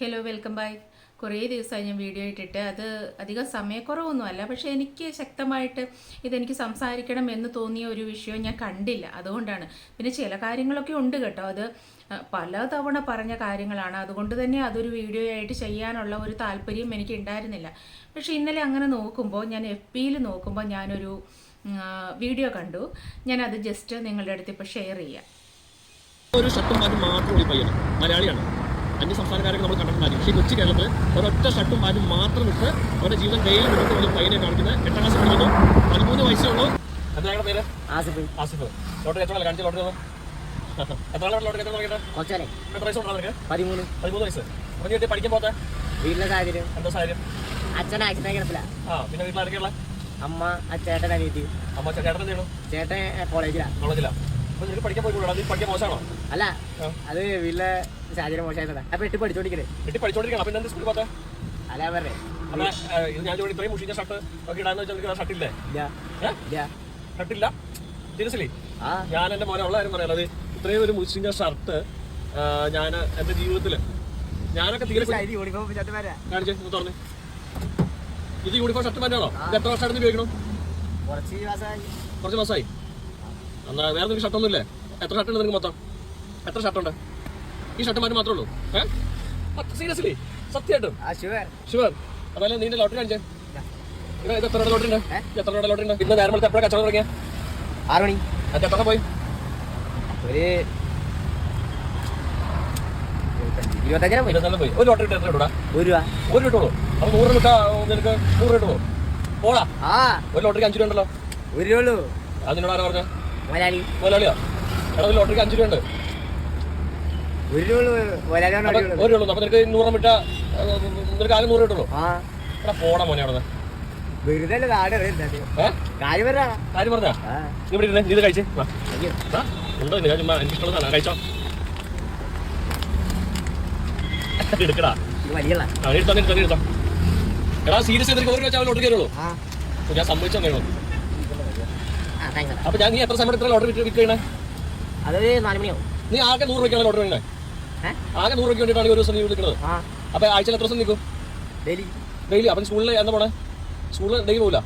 Hello welcome back കുറേ ദിവസമായി ഞാൻ വീഡിയോ ഇട്ടിട്ട് അത് അധികം സമയക്കുറവൊന്നുമല്ല. പക്ഷേ എനിക്ക് ശക്തമായിട്ട് ഇതെനിക്ക് സംസാരിക്കണം എന്ന് തോന്നിയ ഒരു വിഷയം ഞാൻ കണ്ടില്ല. അതുകൊണ്ടാണ്. പിന്നെ ചില കാര്യങ്ങളൊക്കെ ഉണ്ട് കേട്ടോ. അത് പലതവണ പറഞ്ഞ കാര്യങ്ങളാണ്. അതുകൊണ്ട് തന്നെ അതൊരു വീഡിയോ ആയിട്ട് ചെയ്യാനുള്ള ഒരു താല്പര്യം എനിക്ക് ഉണ്ടായിരുന്നില്ല. പക്ഷേ ഇന്നലെ അങ്ങനെ നോക്കുമ്പോൾ ഞാൻ എഫ് പിയിൽ നോക്കുമ്പോൾ ഞാനൊരു വീഡിയോ കണ്ടു. ഞാനത് ജസ്റ്റ് നിങ്ങളുടെ അടുത്ത് ഇപ്പോൾ ഷെയർ ചെയ്യാം. ഒരു ശക്തമായി മാത്രം മലയാളിയാണ്. അന്യ സംസ്ഥാനക്കാരൊക്കെ നമ്മൾ കണ്ടിട്ടുണ്ടായിരിക്കും. പക്ഷേ കൊച്ചു കേരളത്തിൽ ഒരൊറ്റ ഷട്ടും പാന്റും മാത്രം ഇട്ട് അവരുടെ ജീവിതം കയ്യിൽ മുന്നോട്ട് ഒരു പയ്യനെ കാണിക്കുന്നത് എട്ടാം ക്ലാസ് പഠിക്കുന്നു. പതിമൂന്ന് വയസ്സേ ഉള്ളൂ. എന്താ പേര്? ആസിഫ്. ആസിഫ്. ലോട്ടറി എത്ര കാണിച്ചു ലോട്ടറി തന്നു എത്ര നാളെ ലോട്ടറി എത്ര നോക്കിയിട്ട് എത്ര വയസ്സ് ഉണ്ടോ നിനക്ക്? പതിമൂന്ന്. പതിമൂന്ന് വയസ്സ്. അപ്പോൾ നീ പഠിക്കാൻ പോകാത്ത? വീട്ടിലെ സാഹചര്യം. എന്താ സാഹചര്യം? അച്ഛൻ ആക്സിഡന്റ് കിടപ്പില്ല ആ പിന്നെ അമ്മ അച്ഛേട്ടൻ അനിയത്തി. അമ്മ ചേട്ടൻ കോളേജിലാ ചേട്ടൻ കോളേജിലാണ് അല്ല അത് വീട്ടിലെ സാഹചര്യം മോശമായിരുന്നതാ അപ്പൊ എട്ട് പഠിച്ചോണ്ടിരിക്കണേ. എട്ട് പഠിച്ചോണ്ടിരിക്കണം? അപ്പൊ എന്താ സ്കൂളിൽ പോകാത്ത അല്ല പറഞ്ഞേ. അപ്പൊ ഇത് ഞാൻ ചോദിച്ചു ഇത്രയും മുഷിഞ്ഞ ഷർട്ട് ഒക്കെ ഇടാന്ന് വെച്ചാൽ ഷർട്ടില്ലേ സീരിയസ്ലി ഞാൻ എന്റെ മോനെ ഉള്ള ആരും അത് ഇത്രയും ഒരു മുഷിഞ്ഞ ഷർട്ട് ഞാൻ എന്റെ ജീവിതത്തിൽ ഞാനൊക്കെ തീരെ കാണിച്ചേ തുറന്ന്. ഇത് യൂണിഫോം ഷർട്ട് മാറ്റാണോ ഇത് എത്ര വർഷമായിട്ട് ഉപയോഗിക്കണം? കുറച്ച് മാസമായി എന്നാ വേറെ നിനക്ക് ഷർട്ടൊന്നും ഇല്ലേ എത്ര ഷർട്ട് ഉണ്ട് നിങ്ങൾക്ക് മൊത്തം? എത്ര ഷർട്ടുണ്ട് ഈ ഷർട്ട് മാറ്റി മാത്രമേ ഉള്ളൂ. ഏഹ് സീരിയസ്ലി സത്യമായിട്ടും. ഷുവർ അതല്ല അതല്ലേ നീ ലോട്ടറി കാണിച്ചേ? ഇത് എത്ര രൂപ ലോട്ടറി ഉണ്ട് എത്ര രൂപ ലോട്ടറി ഉണ്ട്? ഇന്ന് നേരം എപ്പോഴാണ് കച്ചവടം തുടങ്ങിയ? ആറ് മണി. അത് എത്ര പോയി? ഒരു ഇരുപത്തഞ്ചിനാ പോയി. ഇരുപത്തിനാല് പോയി. ഒരു ലോട്ടറി അഞ്ചു എത്ര രൂപ ഒരു രൂപ. ഒരു കിട്ടുള്ളൂ അപ്പൊ നൂറ് കിട്ടാ നിനക്ക് നൂറ് കിട്ടുമോ പോടാ. ആ. ഒരു ലോട്ടറിക്ക് അഞ്ചു രൂപ ഉണ്ടല്ലോ. ഒരു രൂപ ഉള്ളൂ. അത് നിന്നോട് ആരാ പറഞ്ഞ? മലയാളി മുതലാളിയോ? എടാ ഒരു ലോട്ടറിക്ക് അഞ്ച് രൂപ ഉണ്ട് ഒരു രൂപ അപ്പൊ ഒരു രൂപ ഒരു ഉള്ളൂ അപ്പൊ നിനക്ക് നൂറ് വിട്ട നിനക്ക് ആകെ നൂറ് കിട്ടുള്ളൂ. ആ. എടാ പോടാ മോനെ അവിടെ വെറുതെ അല്ലേ നാട് അറിയുന്നത് ഏഹ് കാര്യം പറഞ്ഞാ കാര്യം പറഞ്ഞാ? ആ. നീ ഇവിടെ ഇരുന്നേ നീ ഇത് കഴിച്ചേ. വാ. അയ്യോ. ആ, ഉണ്ടോ ഇത്? ഞാൻ ചുമ്മാ എനിക്കിഷ്ടമുള്ള സാധനം. കഴിച്ചോ? എടുക്കടാ. ഇത് വലിയല്ല ആ എടുത്തോ എടുത്തോ എടുത്തോ. എടാ സീരിയസ് നിനക്ക് ഒരു വെച്ചാൽ ലോട്ടറി കയറുള്ളൂ ആ. ഞാൻ സംഭവിച്ചോ അപ്പൊ ഞാൻ നീ എത്ര സമയം എത്ര ഓർഡർ വിറ്റ് ചെയ്യണേ അതൊരു നാല് മണിയാവും. നീ ആകെ നൂറ് രൂപയ്ക്കാണ് ഓർഡർ വേണ്ടേ ആകെ നൂറ് രൂപയ്ക്ക് വേണ്ടിയിട്ടാണ് ഒരു ദിവസം നീ വിളിക്കുന്നത് അപ്പൊ ആഴ്ചയിൽ എത്ര ദിവസം നിൽക്കും? ഡെയിലി. ഡെയിലി? അപ്പം സ്കൂളിൽ എന്താ പോണേ? സ്കൂളിൽ ഡെയിലി പോകില്ല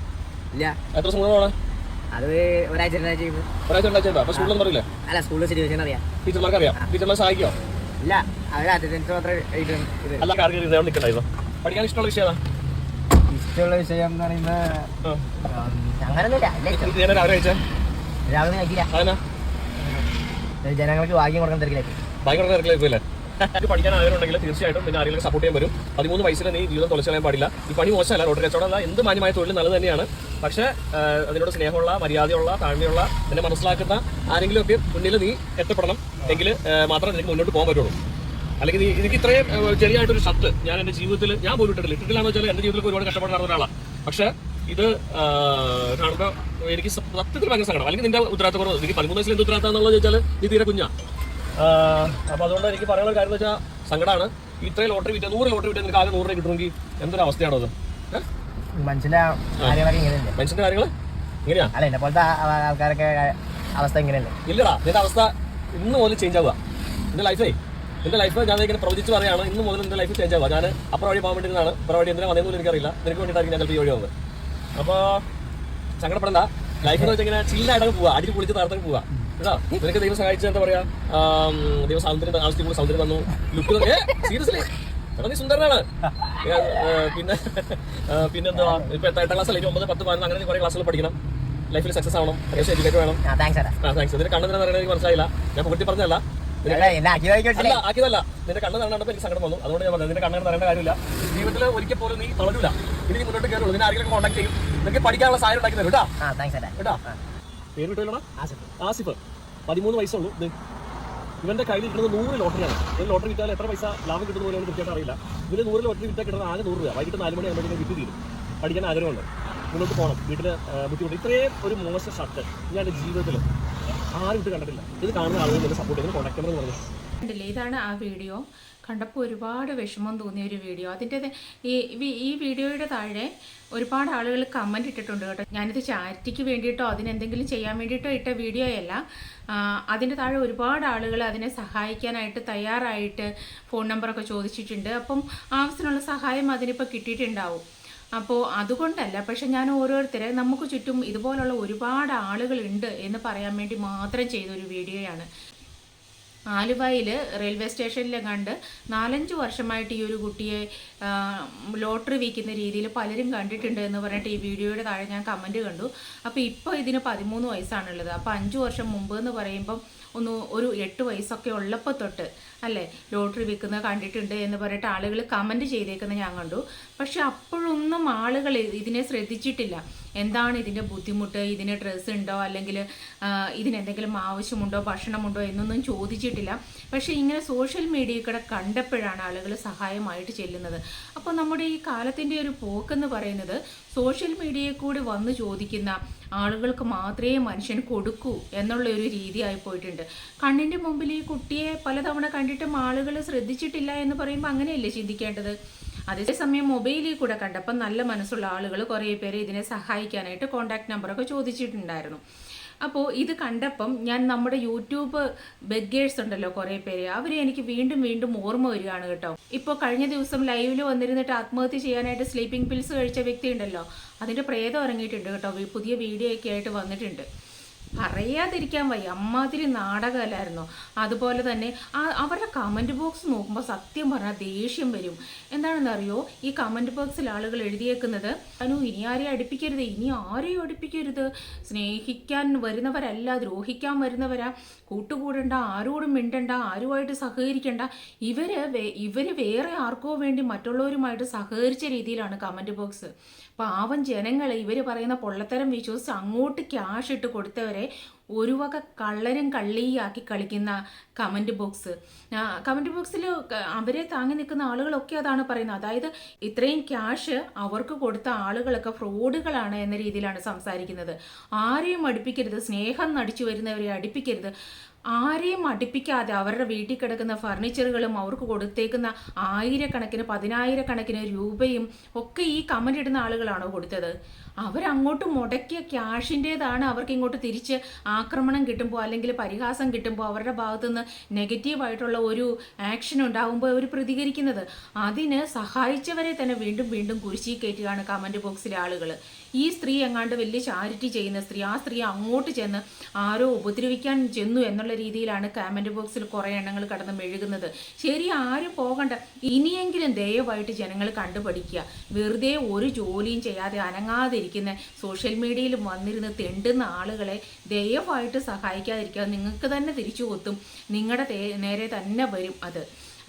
ഇല്ല. എത്ര സ്കൂളിൽ പോണേ അത് ഒരാഴ്ച രണ്ടാഴ്ച ഒരാഴ്ച രണ്ടാഴ്ച അപ്പൊ സ്കൂളിൽ പറയില്ലേ? അല്ല സ്കൂളിൽ സിറ്റുവേഷൻ അറിയാം. ടീച്ചർമാർക്ക് അറിയാം. ടീച്ചർമാർ സഹായിക്കോ? ഇല്ല. അവർ അറ്റൻഡൻസ് മാത്രമേ അല്ല ഇതേവിടെ നിൽക്കണ്ടായിരുന്നു. പഠിക്കാൻ ഇഷ്ടമുള്ള വിഷയമാണ് ഇഷ്ടമുള്ള വിഷയം എന്ന് പറയുന്നത് അങ്ങനൊന്നുമില്ല ജനങ്ങൾക്ക് ഭാഗ്യം കൊടുക്കാൻ തിരക്കിലേക്ക്. ഭയങ്കര തിരക്കിലായിരിക്കുമല്ലേ ഇത് പഠിക്കാൻ ആഗ്രഹം ഉണ്ടെങ്കിൽ തീർച്ചയായിട്ടും പിന്നെ ആരെങ്കിലും സപ്പോർട്ട് ചെയ്യാൻ വരും. പതിമൂന്ന് വയസ്സിൽ നീ ജീവിതം തുളച്ചു കളയാൻ പാടില്ല. ഈ പണി മോശമല്ല റോഡ് കച്ചവടം എന്ത് മാന്യമായ തൊഴിൽ നല്ലത് തന്നെയാണ്. പക്ഷേ അതിനോട് സ്നേഹമുള്ള മര്യാദയുള്ള താഴ്മയുള്ള നിന്നെ മനസ്സിലാക്കുന്ന ആരെങ്കിലും ഒക്കെ മുന്നിൽ നീ എത്തപ്പെടണം. എങ്കിൽ മാത്രമേ നിനക്ക് മുന്നോട്ട് പോകാൻ പറ്റുള്ളൂ. അല്ലെങ്കിൽ എനിക്ക് ഇത്രയും ചെറിയായിട്ടൊരു ഷർട്ട് ഞാൻ എന്റെ ജീവിതത്തിൽ ഞാൻ പോലും ഇട്ടിട്ടില്ല. ഇട്ടിട്ടില്ലാന്ന് വെച്ചാൽ എന്റെ ജീവിതത്തിൽ ഒരുപാട് കഷ്ടപ്പെട്ട് നടന്ന ഒരാളാണ് പക്ഷേ ഇത് കാണുമ്പോൾ എനിക്ക് സത്യത്തിൽ ഭയങ്കര സങ്കടം. അല്ലെങ്കിൽ നിന്റെ ഉത്തരവാദിത്തം എനിക്ക് പതിമൂന്ന് വയസ്സിൽ എന്ത് ഉത്തരവാദിത്തം എന്നുള്ളത് ചോദിച്ചാൽ നീ തീരെ കുഞ്ഞാ. അപ്പോൾ അതുകൊണ്ട് എനിക്ക് പറയാനുള്ള കാര്യം എന്ന് വെച്ചാൽ സങ്കടമാണ് ഇത്രയും ലോട്ടറി വിറ്റ നൂറ് ലോട്ടറി വിറ്റ് നിനക്ക് ആകെ നൂറ് രൂപ കിട്ടുമെങ്കിൽ എന്തൊരു അവസ്ഥയാണോ അത്? മനുഷ്യന്റെ മനുഷ്യന്റെ കാര്യങ്ങൾ ഇങ്ങനെയാ? അല്ല എന്നെ പോലത്തെ ആൾക്കാരൊക്കെ അവസ്ഥ ഇങ്ങനെയല്ലേ? ഇല്ലടാ നിന്റെ അവസ്ഥ ഇന്ന് പോലും ചേഞ്ച് ആവുക. നിന്റെ ലൈഫേ നിന്റെ ലൈഫ് ഞാൻ ഇങ്ങനെ പ്രവചിച്ച് പറയാണ് ഇന്ന് മുതൽ എന്റെ ലൈഫ് ചേഞ്ച് ആവുക. ഞാൻ അപ്പുറം വഴി പോകാൻ വേണ്ടിയിരുന്നാണ് അപ്പുറം വഴി എന്തിനാ വന്നതെന്ന് എനിക്കറിയില്ല. നിനക്ക് വേണ്ടിയിട്ടായിരിക്കും ഞാൻ ചിലപ്പോൾ ഈ വഴി വന്നത്. അപ്പോൾ സങ്കടപ്പെടണ്ട. ലൈഫ് എന്ന് വെച്ചാൽ ഇങ്ങനെ ചില്ലായിട്ടൊക്കെ പോവാ. അടിച്ച് പൊളിച്ച് തകർത്തൊക്കെ പോവാ. കേട്ടോ? നിനക്ക് ദൈവം സഹായിച്ച് എന്താ പറയാ? ദൈവം സൗന്ദര്യം ആവശ്യത്തിൽ കൂടുതൽ സൗന്ദര്യം തന്നു. ലുക്ക് സീരിയസ്ലി എടാ നീ സുന്ദരനാണ്. പിന്നെ പിന്നെന്താ ഇപ്പൊ എട്ടാം ക്ലാസ് അല്ലെങ്കിൽ ഒമ്പത് പത്ത് പതിനൊന്ന് അങ്ങനെ കുറെ ക്ലാസ്സുകൾ പഠിക്കണം. ലൈഫിൽ സക്സസ് ആവണം. അത്യാവശ്യം എഡ്യൂക്കേറ്റ് വേണം. താങ്ക്സ് ഇതിന്റെ കണ്ണെന്ന് പറയുന്നത് എനിക്ക് മനസ്സിലായില്ല. ഞാൻ പുകഴ്ത്തി പറഞ്ഞതല്ല. ആക്കിയതല്ല. നിന്റെ കണ്ണ് എനിക്ക് സങ്കടം വന്നു. അതുകൊണ്ട് ഞാൻ നിന്റെ കണ്ണ് കാര്യമില്ല. ജീവിതത്തിൽ ഒരിക്കൽ പോലും നീ തളരില്ല ഇനി നീ മുന്നോട്ട് കയറുള്ളൂ നിന്നെ ആരെങ്കിലും കോൺടാക്ട് ചെയ്യും. നിനക്ക് പഠിക്കാനുള്ള സാഹചര്യം ഉണ്ടാക്കി തരും. കേട്ടാ? കേട്ടാ? പേര് കിട്ടില്ലടാ ആസിഫ്. പതിമൂന്ന് വയസ്സുള്ളൂ. ഇവന്റെ കയ്യിൽ കിട്ടുന്നത് നൂറ് ലോട്ടറിയാണ്. ഒരു ലോട്ടറി വിറ്റാൽ എത്ര പൈസ ലാഭം കിട്ടുന്ന പോലെ കൃത്യമായിട്ട് അറിയില്ല. ഇവർ നൂറ് ലോട്ടറി വിറ്റാൽ കിട്ടുന്നത് ആകെ നൂറ് രൂപ വൈകിട്ട് നാല് മണി ആകുമ്പോഴത്തേക്കും വിറ്റ് തീരും. പഠിക്കാൻ ആഗ്രഹമുണ്ട്. മുന്നോട്ട് പോകണം. വീട്ടിൽ ബുദ്ധിമുട്ട്. ഇത്രയും ഒരു മോശം ഷർട്ട് ഞാൻ ജീവിതത്തിൽ ആരും ഇട്ട് കണ്ടിട്ടില്ല. ഇത് കാണുന്ന ആളുകൾ സപ്പോർട്ട് ചെയ്യുന്ന. കോൺടാക്ട് നമ്പർ പറഞ്ഞു. കണ്ടില്ലേ? ഇതാണ് ആ വീഡിയോ. കണ്ടപ്പോൾ ഒരുപാട് വിഷമം തോന്നിയ ഒരു വീഡിയോ. അതിന്റെ ഈ ഈ വീഡിയോയുടെ താഴെ ഒരുപാട് ആളുകൾ കമന്റ് ഇട്ടിട്ടുണ്ട് കേട്ടോ. ഞാനിത് ചാരിറ്റിക്ക് വേണ്ടിയിട്ടോ അതിനെന്തെങ്കിലും ചെയ്യാൻ വേണ്ടിയിട്ടോ ഇട്ട വീഡിയോയല്ല അതിന്റെ താഴെ ഒരുപാട് ആളുകൾ അതിനെ സഹായിക്കാനായിട്ട് തയ്യാറായിട്ട് ഫോൺ നമ്പറൊക്കെ ചോദിച്ചിട്ടുണ്ട്. അപ്പം ആവശ്യത്തിനുള്ള സഹായം അതിനിപ്പോൾ കിട്ടിയിട്ടുണ്ടാവും. അപ്പോൾ അതുകൊണ്ടല്ല പക്ഷെ ഞാൻ ഓരോരുത്തരെ നമുക്ക് ചുറ്റും ഇതുപോലുള്ള ഒരുപാട് ആളുകളുണ്ട് എന്ന് പറയാൻ വേണ്ടി മാത്രം ചെയ്തൊരു വീഡിയോയാണ്. ആലുവയിൽ റെയിൽവേ സ്റ്റേഷനിലെ കണ്ട് നാലഞ്ച് വർഷമായിട്ട് ഈ ഒരു കുട്ടിയെ ലോട്ടറി വിൽക്കുന്ന രീതിയിൽ പലരും കണ്ടിട്ടുണ്ട് എന്ന് പറഞ്ഞിട്ട് ഈ വീഡിയോയുടെ താഴെ ഞാൻ കമന്റ് കണ്ടു. അപ്പോൾ ഇപ്പോൾ ഇതിന് പതിമൂന്ന് വയസ്സാണുള്ളത്. അപ്പോൾ അഞ്ച് വർഷം മുമ്പ് എന്ന് പറയുമ്പം ഒന്ന് ഒരു എട്ട് വയസ്സൊക്കെ ഉള്ളപ്പോൾ തൊട്ട് അല്ലേ ലോട്ടറി വിൽക്കുന്നത് കണ്ടിട്ടുണ്ട് എന്ന് പറഞ്ഞിട്ട് ആളുകൾ കമന്റ് ചെയ്തേക്കുന്നത് ഞാൻ കണ്ടു. പക്ഷെ അപ്പോഴൊന്നും ആളുകൾ ഇതിനെ ശ്രദ്ധിച്ചിട്ടില്ല. എന്താണ് ഇതിന്റെ ബുദ്ധിമുട്ട്? ഇതിന് ഡ്രസ്സ് ഉണ്ടോ? അല്ലെങ്കിൽ ഇതിനെന്തെങ്കിലും ആവശ്യമുണ്ടോ? ഭക്ഷണമുണ്ടോ? എന്നൊന്നും ചോദിച്ചിട്ടില്ല. പക്ഷേ ഇങ്ങനെ സോഷ്യൽ മീഡിയയിൽ കൂടെ കണ്ടപ്പോഴാണ് ആളുകൾ സഹായമായിട്ട് ചെല്ലുന്നത്. അപ്പോൾ നമ്മുടെ ഈ കാലത്തിന്റെ ഒരു പോക്കെന്ന് പറയുന്നത് സോഷ്യൽ മീഡിയയിൽ കൂടി വന്ന് ചോദിക്കുന്ന ആളുകൾക്ക് മാത്രമേ മനുഷ്യൻ കൊടുക്കൂ എന്നുള്ള ഒരു രീതിയായി പോയിട്ടുണ്ട്. കണ്ണിന്റെ മുമ്പിൽ ഈ കുട്ടിയെ പലതവണ കണ്ടിട്ടും ആളുകൾ ശ്രദ്ധിച്ചിട്ടില്ല എന്ന് പറയുമ്പോൾ അങ്ങനെയല്ലേ ചിന്തിക്കേണ്ടത്? അതേസമയം മൊബൈലിൽ കൂടെ കണ്ടപ്പോൾ നല്ല മനസ്സുള്ള ആളുകൾ കുറേ പേര് ഇതിനെ സഹായിക്കാനായിട്ട് കോൺടാക്ട് നമ്പറൊക്കെ ചോദിച്ചിട്ടുണ്ടായിരുന്നു. അപ്പോൾ ഇത് കണ്ടപ്പം ഞാൻ നമ്മുടെ യൂട്യൂബ് ബെഗേഴ്സ് ഉണ്ടല്ലോ കുറേ പേര് അവരെ എനിക്ക് വീണ്ടും വീണ്ടും ഓർമ്മ വരികയാണ് കേട്ടോ. ഇപ്പോൾ കഴിഞ്ഞ ദിവസം ലൈവിൽ വന്നിരുന്നിട്ട് ആത്മഹത്യ ചെയ്യാനായിട്ട് സ്ലീപ്പിംഗ് പിൽസ് കഴിച്ച വ്യക്തി ഉണ്ടല്ലോ അതിന്റെ പ്രേതം ഇറങ്ങിയിട്ടുണ്ട് കേട്ടോ. പുതിയ വീഡിയോ ഒക്കെ ആയിട്ട് വന്നിട്ടുണ്ട്. പറയാതിരിക്കാൻ വയ്യ. അമ്മാതിരി നാടകമല്ലായിരുന്നോ? അതുപോലെ തന്നെ അവരുടെ കമന്റ് ബോക്സ് നോക്കുമ്പോൾ സത്യം പറഞ്ഞാൽ ദേഷ്യം വരും. എന്താണെന്നറിയോ? ഈ കമന്റ് ബോക്സിൽ ആളുകൾ എഴുതിയേക്കുന്നത് അനു ഇനി ആരെയും അടുപ്പിക്കരുത്. ഇനി ആരെയും അടുപ്പിക്കരുത്. സ്നേഹിക്കാൻ വരുന്നവരല്ല ദ്രോഹിക്കാൻ വരുന്നവരാ. കൂട്ടുകൂടണ്ട ആരോടും മിണ്ടണ്ട ആരുമായിട്ട് സഹകരിക്കണ്ട. ഇവർ ഇവർ വേറെ ആർക്കോ വേണ്ടി മറ്റുള്ളവരുമായിട്ട് സഹകരിച്ച രീതിയിലാണ് കമന്റ് ബോക്സ് പാവം ജനങ്ങൾ ഇവർ പറയുന്ന പൊള്ളത്തരം വിശ്വസിച്ച് അങ്ങോട്ട് ക്യാഷ് ഇട്ട് കൊടുത്തവരെ ഒരു വക കള്ളനും കള്ളിയാക്കി കളിക്കുന്ന കമന്റ് ബോക്സ്. കമന്റ് ബോക്സിൽ അവരെ താങ്ങി നിൽക്കുന്ന ആളുകളൊക്കെ അതാണ് പറയുന്നത്. അതായത് ഇത്രയും ക്യാഷ് അവർക്ക് കൊടുത്ത ആളുകളൊക്കെ ഫ്രോഡുകളാണ് എന്ന രീതിയിലാണ് സംസാരിക്കുന്നത്. ആരെയും അടുപ്പിക്കരുത് സ്നേഹം നടിച്ചു വരുന്നവരെ അടുപ്പിക്കരുത്. ആരെയും അടുപ്പിക്കാതെ അവരുടെ വീട്ടിൽ കിടക്കുന്ന ഫർണിച്ചറുകളും അവർക്ക് കൊടുത്തേക്കുന്ന ആയിരക്കണക്കിന് പതിനായിരക്കണക്കിന് രൂപയും ഒക്കെ ഈ കമന്റ് ഇടുന്ന ആളുകളാണോ കൊടുത്തത്? അവരങ്ങോട്ട് മുടക്കിയ ക്യാഷിന്റേതാണ് അവർക്ക് ഇങ്ങോട്ട് തിരിച്ച് ആക്രമണം കിട്ടുമ്പോൾ അല്ലെങ്കിൽ പരിഹാസം കിട്ടുമ്പോൾ അവരുടെ ഭാഗത്തുനിന്ന് നെഗറ്റീവായിട്ടുള്ള ഒരു ആക്ഷൻ ഉണ്ടാകുമ്പോൾ അവർ പ്രതികരിക്കുന്നത്. അതിന് സഹായിച്ചവരെ തന്നെ വീണ്ടും വീണ്ടും കുരിശി കയറ്റുകയാണ് കമന്റ് ബോക്സിലെ ആളുകൾ. ഈ സ്ത്രീ എങ്ങാണ്ട് വലിയ ചാരിറ്റി ചെയ്യുന്ന സ്ത്രീ ആ സ്ത്രീ അങ്ങോട്ട് ചെന്ന് ആരോ ഉപദ്രവിക്കാൻ ചെന്നു എന്നുള്ള രീതിയിലാണ് കമന്റ് ബോക്സിൽ കുറേ എണ്ണങ്ങൾ കടന്ന് മെഴുകുന്നത്. ശരി ആരും പോകണ്ട. ഇനിയെങ്കിലും ദയവായിട്ട് ജനങ്ങൾ കണ്ടുപഠിക്കുക. വെറുതെ ഒരു ജോലിയും ചെയ്യാതെ അനങ്ങാതിരിക്കുന്ന സോഷ്യൽ മീഡിയയിൽ വന്നിരുന്ന് തെണ്ടുന്ന ആളുകളെ ദയവായിട്ട് സഹായിക്കാതിരിക്കുക. നിങ്ങൾക്ക് തന്നെ തിരിച്ചു കൊത്തും. നിങ്ങളുടെ നേരെ തന്നെ വരും അത്.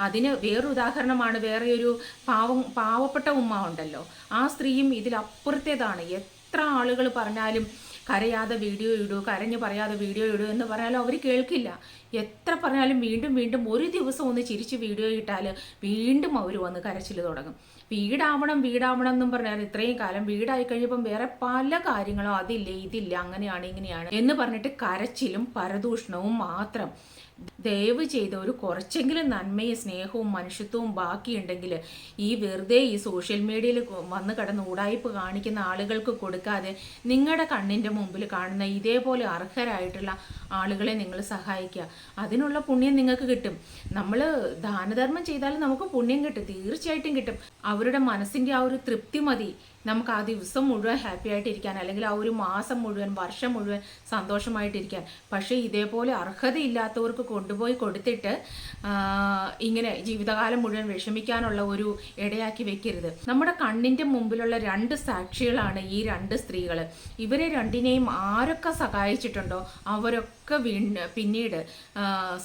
അതിന് വേറൊരു ഉദാഹരണമാണ് വേറെ ഒരു പാവം പാവപ്പെട്ട ഉമ്മ ഉണ്ടല്ലോ. ആ സ്ത്രീയും ഇതിലപ്പുറത്തേതാണ്. എത്ര ആളുകൾ പറഞ്ഞാലും കരയാതെ വീഡിയോ ഇടൂ കരഞ്ഞു പറയാതെ വീഡിയോ ഇടൂ എന്ന് പറഞ്ഞാലും അവർ കേൾക്കില്ല. എത്ര പറഞ്ഞാലും വീണ്ടും വീണ്ടും ഒരു ദിവസം ഒന്ന് ചിരിച്ച് വീഡിയോ ഇട്ടാൽ വീണ്ടും അവർ വന്ന് കരച്ചിൽ തുടങ്ങും. വീടാവണം വീടാവണം എന്നും പറഞ്ഞാൽ ഇത്രയും കാലം വീടായി കഴിയുമ്പം വേറെ പല കാര്യങ്ങളും അതില്ല ഇതില്ല അങ്ങനെയാണ് ഇങ്ങനെയാണ് എന്ന് പറഞ്ഞിട്ട് കരച്ചിലും പരദൂഷണവും മാത്രം. ദയവ് ചെയ്ത് ഒരു കുറച്ചെങ്കിലും നന്മയും സ്നേഹവും മനുഷ്യത്വവും ബാക്കിയുണ്ടെങ്കിൽ ഈ വെറുതെ ഈ സോഷ്യൽ മീഡിയയിൽ വന്ന് കിടന്ന് ഉടായ്പ് കാണിക്കുന്ന ആളുകൾക്ക് കൊടുക്കാതെ നിങ്ങളുടെ കണ്ണിന്റെ മുമ്പിൽ കാണുന്ന ഇതേപോലെ അർഹരായിട്ടുള്ള ആളുകളെ നിങ്ങൾ സഹായിക്കുക. അതിനുള്ള പുണ്യം നിങ്ങൾക്ക് കിട്ടും. നമ്മൾ ദാനധർമ്മം ചെയ്താൽ നമുക്ക് പുണ്യം കിട്ടും. തീർച്ചയായിട്ടും കിട്ടും. അവരുടെ മനസ്സിന്റെ ആ ഒരു തൃപ്തി മതി. നമുക്ക് ആ ദിവസം മുഴുവൻ ഹാപ്പി ആയിട്ടിരിക്കാൻ അല്ലെങ്കിൽ ആ ഒരു മാസം മുഴുവൻ വർഷം മുഴുവൻ സന്തോഷമായിട്ടിരിക്കാൻ. പക്ഷേ ഇതേപോലെ അർഹതയില്ലാത്തവർക്ക് കൊണ്ടുപോയി കൊടുത്തിട്ട് ഇങ്ങനെ ജീവിതകാലം മുഴുവൻ വിഷമിക്കാനുള്ള ഒരു ഇടയാക്കി വെക്കരുത്. നമ്മുടെ കണ്ണിന്റെ മുമ്പിലുള്ള രണ്ട് സാക്ഷികളാണ് ഈ രണ്ട് സ്ത്രീകൾ ഇവരെ രണ്ടിനെയും ആരൊക്കെ സഹായിച്ചിട്ടുണ്ടോ അവരൊക്കെ പിന്നീട്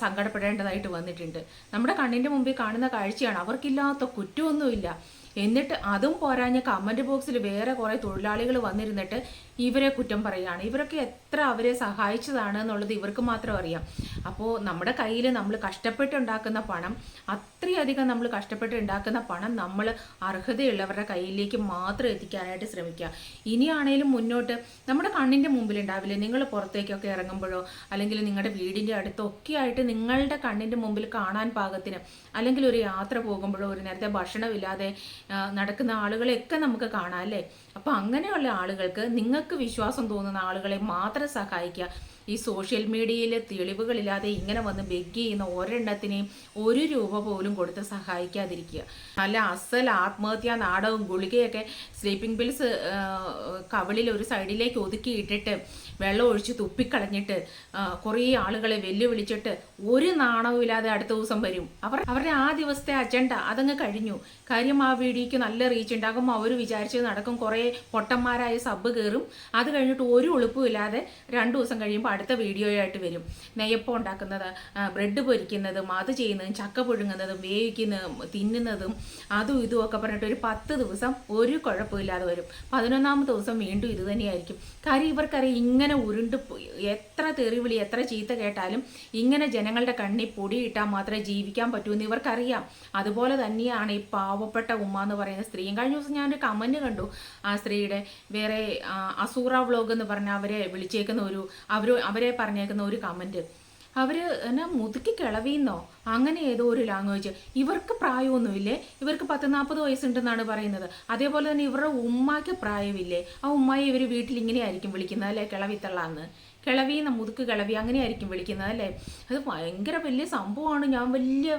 സങ്കടപ്പെടേണ്ടതായിട്ട് വന്നിട്ടുണ്ട്. നമ്മുടെ കണ്ണിന്റെ മുമ്പിൽ കാണുന്ന കാഴ്ചയാണ്. അവർക്കില്ലാത്ത കുറ്റമൊന്നുമില്ല. എന്നിട്ട് അതും പോരാഞ്ഞ കമന്റ് ബോക്സിൽ വേറെ കുറേ തൊഴിലാളികൾ വന്നിരുന്നിട്ട് ഇവരെ കുറ്റം പറയുകയാണ്. ഇവരൊക്കെ എത്ര അവരെ സഹായിച്ചതാണ് എന്നുള്ളത് ഇവർക്ക് മാത്രം അറിയാം. അപ്പോൾ നമ്മുടെ കയ്യിൽ നമ്മൾ കഷ്ടപ്പെട്ടുണ്ടാക്കുന്ന പണം അത്രയധികം നമ്മൾ കഷ്ടപ്പെട്ട് ഉണ്ടാക്കുന്ന പണം നമ്മൾ അർഹതയുള്ളവരുടെ കയ്യിലേക്ക് മാത്രം എത്തിക്കാനായിട്ട് ശ്രമിക്കുക. ഇനിയാണേലും മുന്നോട്ട് നമ്മുടെ കണ്ണിന്റെ മുമ്പിൽ ഉണ്ടാവില്ലേ നിങ്ങൾ പുറത്തേക്കൊക്കെ ഇറങ്ങുമ്പോഴോ അല്ലെങ്കിൽ നിങ്ങളുടെ വീടിന്റെ അടുത്തൊക്കെ ആയിട്ട് നിങ്ങളുടെ കണ്ണിന്റെ മുമ്പിൽ കാണാൻ പാകത്തിന് അല്ലെങ്കിൽ ഒരു യാത്ര പോകുമ്പോഴോ ഒരു നേരത്തെ ഭക്ഷണമില്ലാതെ നടക്കുന്ന ആളുകളെയൊക്കെ നമുക്ക് കാണാം അല്ലേ? അപ്പോൾ അങ്ങനെയുള്ള ആളുകൾക്ക് നിങ്ങൾക്ക് വിശ്വാസം തോന്നുന്ന ആളുകളെ മാത്രം സഹായിക്കുക. ഈ സോഷ്യൽ മീഡിയയിൽ തെളിവുകളില്ലാതെ ഇങ്ങനെ വന്ന് ബെഗ് ചെയ്യുന്ന ഒരെണ്ണത്തിനെയും ഒരു രൂപ പോലും കൊടുത്ത് സഹായിക്കാതിരിക്കുക. നല്ല അസൽ ആത്മഹത്യാ നാടകവും ഗുളികയൊക്കെ സ്ലീപ്പിംഗ് പിൽസ് കവിളിൽ ഒരു സൈഡിലേക്ക് ഒതുക്കിയിട്ടിട്ട് വെള്ളം ഒഴിച്ച് തുപ്പിക്കളഞ്ഞിട്ട് കുറേ ആളുകളെ വെല്ലുവിളിച്ചിട്ട് ഒരു നാണവും ഇല്ലാതെ അടുത്ത ദിവസം വരും. അവർ അവരുടെ ആ ദിവസത്തെ അജണ്ട അതങ്ങ് കഴിഞ്ഞു. കാര്യം ആ വീഡിയോയ്ക്ക് നല്ല റീച്ച് ഉണ്ടാകും. അവർ വിചാരിച്ചത് നടക്കും. കുറേ പൊട്ടന്മാരായ സബ് കയറും അത് കഴിഞ്ഞിട്ട് ഒരു ഒളിപ്പും ഇല്ലാതെ രണ്ട് ദിവസം കഴിയുമ്പോൾ അടുത്ത വീഡിയോയായിട്ട് വരും. നെയ്യപ്പം ഉണ്ടാക്കുന്നത് ബ്രെഡ് പൊരിക്കുന്നതും അത് ചെയ്യുന്നതും ചക്ക പുഴുങ്ങുന്നതും വേവിക്കുന്നതും തിന്നുന്നതും അതും ഇതും ഒക്കെ പറഞ്ഞിട്ട് ഒരു പത്ത് ദിവസം ഒരു കുഴപ്പമില്ലാതെ വരും. പതിനൊന്നാമത്തെ ദിവസം വീണ്ടും ഇത് തന്നെയായിരിക്കും. കാര്യം ഇവർക്കറിയാം ഇങ്ങനെ ഉരുണ്ട് എത്ര തെറിവിളി എത്ര ചീത്ത കേട്ടാലും ഇങ്ങനെ ജനങ്ങളുടെ കണ്ണിൽ പൊടിയിട്ടാൽ മാത്രമേ ജീവിക്കാൻ പറ്റൂ എന്ന് ഇവർക്കറിയാം. അതുപോലെ തന്നെയാണ് ഈ പാവപ്പെട്ട ഉമ്മ എന്ന് പറയുന്ന സ്ത്രീയും. കഴിഞ്ഞ ദിവസം ഞാനൊരു കമന്റ് കണ്ടു. ആ സ്ത്രീയുടെ വേറെ അസൂറ വ്ളോഗ് എന്ന് പറഞ്ഞ അവരെ വിളിച്ചേക്കുന്ന ഒരു അവർ അവരെ പറഞ്ഞേക്കുന്ന ഒരു കമന്റ് അവർ എന്നാ മുതുക്കി കിളവിന്നോ? അങ്ങനെ ഏതോ ഒരു ലാംഗ്വേജ് ഇവർക്ക് പ്രായമൊന്നുമില്ലേ? ഇവർക്ക് പത്ത് നാൽപ്പത് വയസ്സുണ്ടെന്നാണ് പറയുന്നത്. അതേപോലെ തന്നെ ഇവരുടെ ഉമ്മാക്ക് പ്രായമില്ലേ? ആ ഉമ്മായി ഇവർ വീട്ടിൽ ഇങ്ങനെയായിരിക്കും വിളിക്കുന്നത് അല്ലേ? കിളവിത്തള്ളാന്ന്. കിളവി എന്ന മുതുക്ക് കിളവി അങ്ങനെയായിരിക്കും വിളിക്കുന്നത് അല്ലേ? അത് ഭയങ്കര വലിയ സംഭവമാണ്. ഞാൻ വലിയ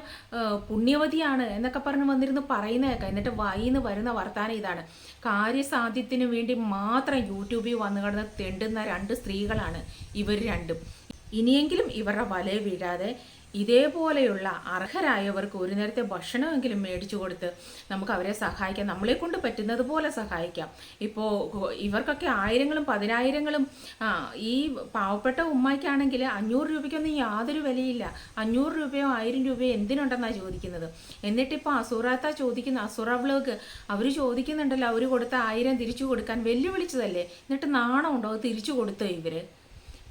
പുണ്യവതിയാണ് എന്നൊക്കെ പറഞ്ഞ് വന്നിരുന്ന് പറയുന്നതൊക്കെ എന്നിട്ട് വായിന്ന് വരുന്ന വർത്താനം ഇതാണ്. കാര്യസാധ്യത്തിന് വേണ്ടി മാത്രം യൂട്യൂബിൽ വന്നു കിടന്ന് തെണ്ടുന്ന രണ്ട് സ്ത്രീകളാണ് ഇവർ രണ്ടും. ഇനിയെങ്കിലും ഇവരുടെ വലയിൽ വീഴാതെ ഇതേപോലെയുള്ള അർഹരായവർക്ക് ഒരു നേരത്തെ ഭക്ഷണമെങ്കിലും മേടിച്ചു കൊടുത്ത് നമുക്ക് അവരെ സഹായിക്കാം നമ്മളെ കൊണ്ട് പറ്റുന്നത് പോലെ സഹായിക്കാം. ഇപ്പോൾ ഇവർക്കൊക്കെ ആയിരങ്ങളും പതിനായിരങ്ങളും ഈ പാവപ്പെട്ട ഉമ്മയ്ക്കാണെങ്കിൽ അഞ്ഞൂറ് രൂപയ്ക്കൊന്നും യാതൊരു വിലയില്ല. അഞ്ഞൂറ് രൂപയോ ആയിരം രൂപയോ എന്തിനുണ്ടെന്നാണ് ചോദിക്കുന്നത്? എന്നിട്ടിപ്പോൾ അസുറാത്ത ചോദിക്കുന്ന അസുറ വ്ലോഗ് അവർ ചോദിക്കുന്നുണ്ടല്ലോ അവർ കൊടുത്ത ആയിരം തിരിച്ചു കൊടുക്കാൻ വെല്ലുവിളിച്ചതല്ലേ? എന്നിട്ട് നാണമുണ്ടോ തിരിച്ചു കൊടുത്തോ ഇവർ?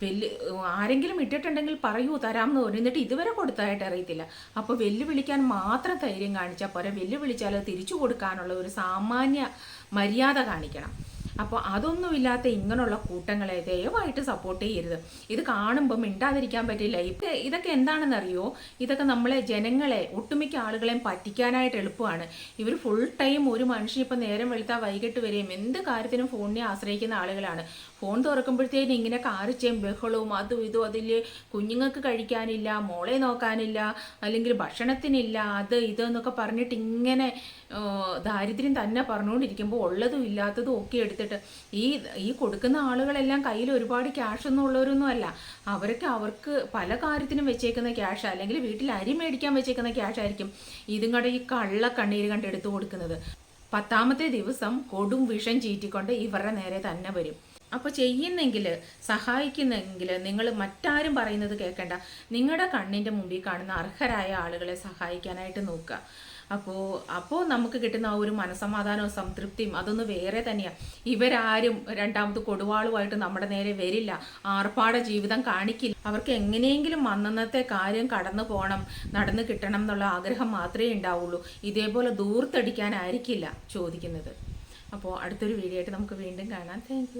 വെല്ലു ആരെങ്കിലും ഇട്ടിട്ടുണ്ടെങ്കിൽ പറയൂ തരാമെന്ന് പറഞ്ഞു. എന്നിട്ട് ഇതുവരെ കൊടുത്തതായിട്ട് അറിയത്തില്ല. അപ്പോൾ വെല്ലുവിളിക്കാൻ മാത്രം ധൈര്യം കാണിച്ചാൽ പോരെ. വെല്ലുവിളിച്ചാൽ തിരിച്ചു കൊടുക്കാനുള്ള ഒരു സാമാന്യ മര്യാദ കാണിക്കണം. അപ്പോൾ അതൊന്നുമില്ലാത്ത ഇങ്ങനെയുള്ള കൂട്ടങ്ങളെ ദയവായിട്ട് സപ്പോർട്ട് ചെയ്യരുത്. ഇത് കാണുമ്പോൾ മിണ്ടാതിരിക്കാൻ പറ്റില്ല. ഇപ്പം ഇതൊക്കെ എന്താണെന്നറിയോ? ഇതൊക്കെ നമ്മളെ ജനങ്ങളെ ഒട്ടുമിക്ക ആളുകളെയും പറ്റിക്കാനായിട്ട് എളുപ്പമാണ്. ഇവർ ഫുൾ ടൈം ഒരു മനുഷ്യൻ നേരം വെളുത്താൽ വൈകിട്ട് വരെയും എന്ത് കാര്യത്തിനും ഫോണിനെ ആശ്രയിക്കുന്ന ആളുകളാണ്. ഫോൺ തുറക്കുമ്പോഴത്തേനും ഇങ്ങനെ കാറിച്ചയും ബഹളവും അതും ഇതും അതിൽ കുഞ്ഞുങ്ങൾക്ക് കഴിക്കാനില്ല മോളെ നോക്കാനില്ല അല്ലെങ്കിൽ ഭക്ഷണത്തിനില്ല അത് ഇത് എന്നൊക്കെ പറഞ്ഞിട്ട് ഇങ്ങനെ ദാരിദ്ര്യം തന്നെ പറഞ്ഞുകൊണ്ടിരിക്കുമ്പോൾ ഉള്ളതും ഇല്ലാത്തതും ഒക്കെ എടുത്തിട്ട് ഈ ഈ കൊടുക്കുന്ന ആളുകളെല്ലാം കയ്യിൽ ഒരുപാട് ക്യാഷ് ഒന്നും ഉള്ളവരൊന്നും അല്ല. അവർക്ക് അവർക്ക് പല കാര്യത്തിനും വെച്ചേക്കുന്ന ക്യാഷ് അല്ലെങ്കിൽ വീട്ടിൽ അരി മേടിക്കാൻ വെച്ചേക്കുന്ന ക്യാഷ് ആയിരിക്കും ഇതുങ്ങളുടെ ഈ കള്ള കണ്ണീര് കണ്ടെടുത്ത് കൊടുക്കുന്നത്. പത്താമത്തെ ദിവസം കൊടും വിഷം ചീറ്റിക്കൊണ്ട് ഇവരുടെ നേരെ തന്നെ വരും. അപ്പോൾ ചെയ്യുന്നെങ്കിൽ സഹായിക്കുന്നെങ്കിൽ നിങ്ങൾ മറ്റാരും പറയുന്നത് കേൾക്കണ്ട നിങ്ങളുടെ കണ്ണിന്റെ മുമ്പിൽ കാണുന്ന അർഹരായ ആളുകളെ സഹായിക്കാനായിട്ട് നോക്കുക. അപ്പോൾ അപ്പോൾ നമുക്ക് കിട്ടുന്ന ആ ഒരു മനസമാധാനവും സംതൃപ്തിയും അതൊന്ന് വേറെ തന്നെയാണ് ഇവരാരും രണ്ടാമത് കൊടുവാളുമായിട്ട് നമ്മുടെ നേരെ വരില്ല. ആർപ്പാട ജീവിതം കാണിക്കില്ല. അവർക്ക് എങ്ങനെയെങ്കിലും അന്നന്നത്തെ കാര്യം കടന്നു പോകണം നടന്നു കിട്ടണം എന്നുള്ള ആഗ്രഹം മാത്രമേ ഉണ്ടാവുള്ളൂ. ഇതേപോലെ ദൂർത്തടിക്കാനായിരിക്കില്ല ചോദിക്കുന്നത്. അപ്പോൾ അടുത്തൊരു വീഡിയോ ആയിട്ട് നമുക്ക് വീണ്ടും കാണാം. താങ്ക്